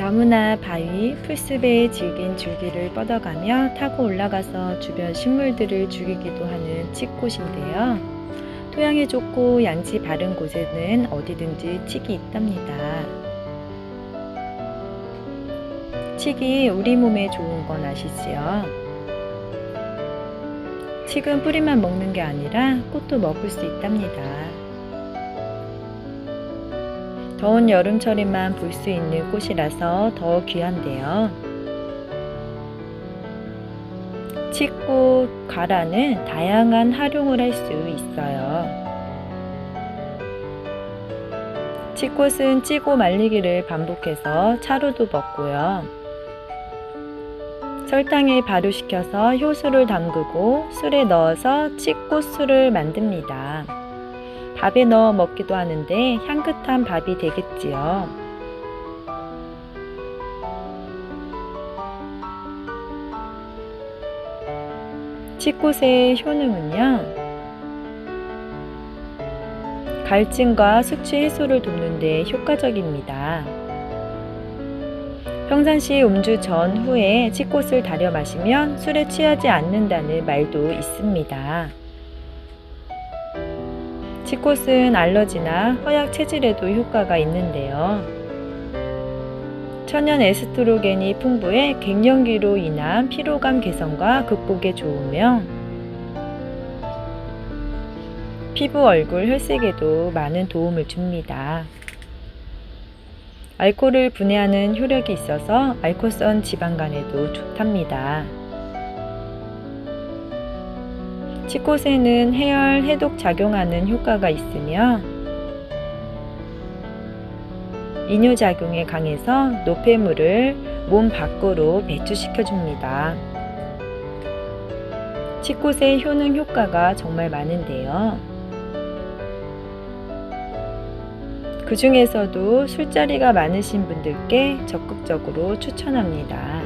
나무나 바위, 풀숲의 질긴 줄기를 뻗어가며 타고 올라가서 주변 식물들을 죽이기도 하는 칡꽃인데요. 토양이 좋고 양지 바른 곳에는 어디든지 칡이 있답니다. 칡이 우리 몸에 좋은 건 아시지요? 칡은 뿌리만 먹는 게 아니라 꽃도 먹을 수 있답니다. 더운 여름철에만 볼 수 있는 꽃이라서 더 귀한데요. 칡꽃 가라는 다양한 활용을 할 수 있어요. 칡꽃은 찌고 말리기를 반복해서 차로도 먹고요. 설탕에 발효시켜서 효소를 담그고 술에 넣어서 칡꽃술을 만듭니다. 밥에 넣어 먹기도 하는데 향긋한 밥이 되겠지요. 칡꽃의 효능은요. 갈증과 숙취 해소를 돕는 데 효과적입니다. 평상시 음주 전 후에 칡꽃을 달여 마시면 술에 취하지 않는다는 말도 있습니다. 칡꽃은 알러지나 허약 체질에도 효과가 있는데요. 천연 에스트로겐이 풍부해 갱년기로 인한 피로감 개선과 극복에 좋으며 피부 얼굴 혈색에도 많은 도움을 줍니다. 알코올을 분해하는 효력이 있어서 알코올성 지방간에도 좋답니다. 치꽃에는 해열, 해독 작용하는 효과가 있으며 이뇨 작용에 강해서 노폐물을 몸 밖으로 배출시켜 줍니다. 치꽃의 효능 효과가 정말 많은데요. 그 중에서도 술자리가 많으신 분들께 적극적으로 추천합니다.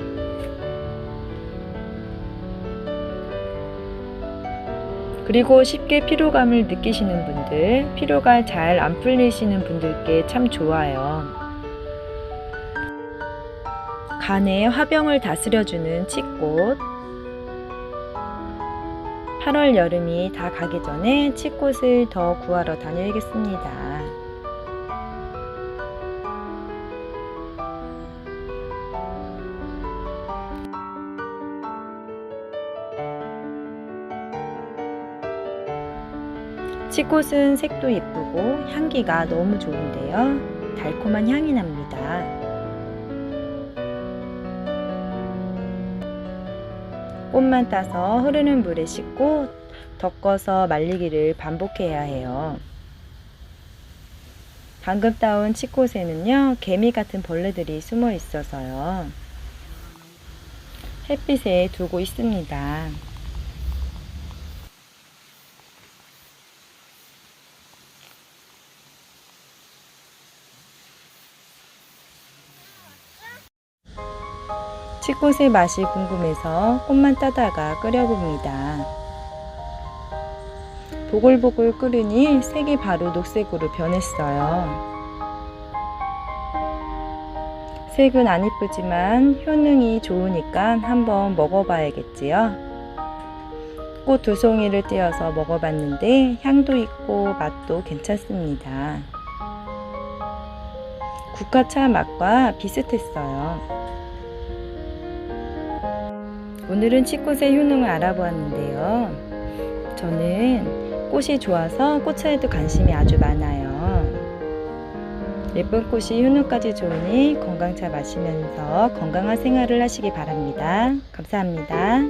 그리고 쉽게 피로감을 느끼시는 분들, 피로가 잘 안 풀리시는 분들께 참 좋아요. 간의 화병을 다스려주는 칡꽃. 8월 여름이 다 가기 전에 칡꽃을 더 구하러 다녀야겠습니다. 칡꽃은 색도 예쁘고 향기가 너무 좋은데요. 달콤한 향이 납니다. 꽃만 따서 흐르는 물에 씻고 덮어서 말리기를 반복해야 해요. 방금 따온 칡꽃에는요, 개미 같은 벌레들이 숨어 있어서요. 햇빛에 두고 있습니다. 칡꽃의 맛이 궁금해서 꽃만 따다가 끓여봅니다. 보글보글 끓으니 색이 바로 녹색으로 변했어요. 색은 안 이쁘지만 효능이 좋으니까 한번 먹어봐야겠지요. 꽃 두 송이를 떼어서 먹어봤는데 향도 있고 맛도 괜찮습니다. 국화차 맛과 비슷했어요. 오늘은 칡꽃의 효능을 알아보았는데요. 저는 꽃이 좋아서 꽃차에도 관심이 아주 많아요. 예쁜 꽃이 효능까지 좋으니 건강 잘 마시면서 건강한 생활을 하시기 바랍니다. 감사합니다.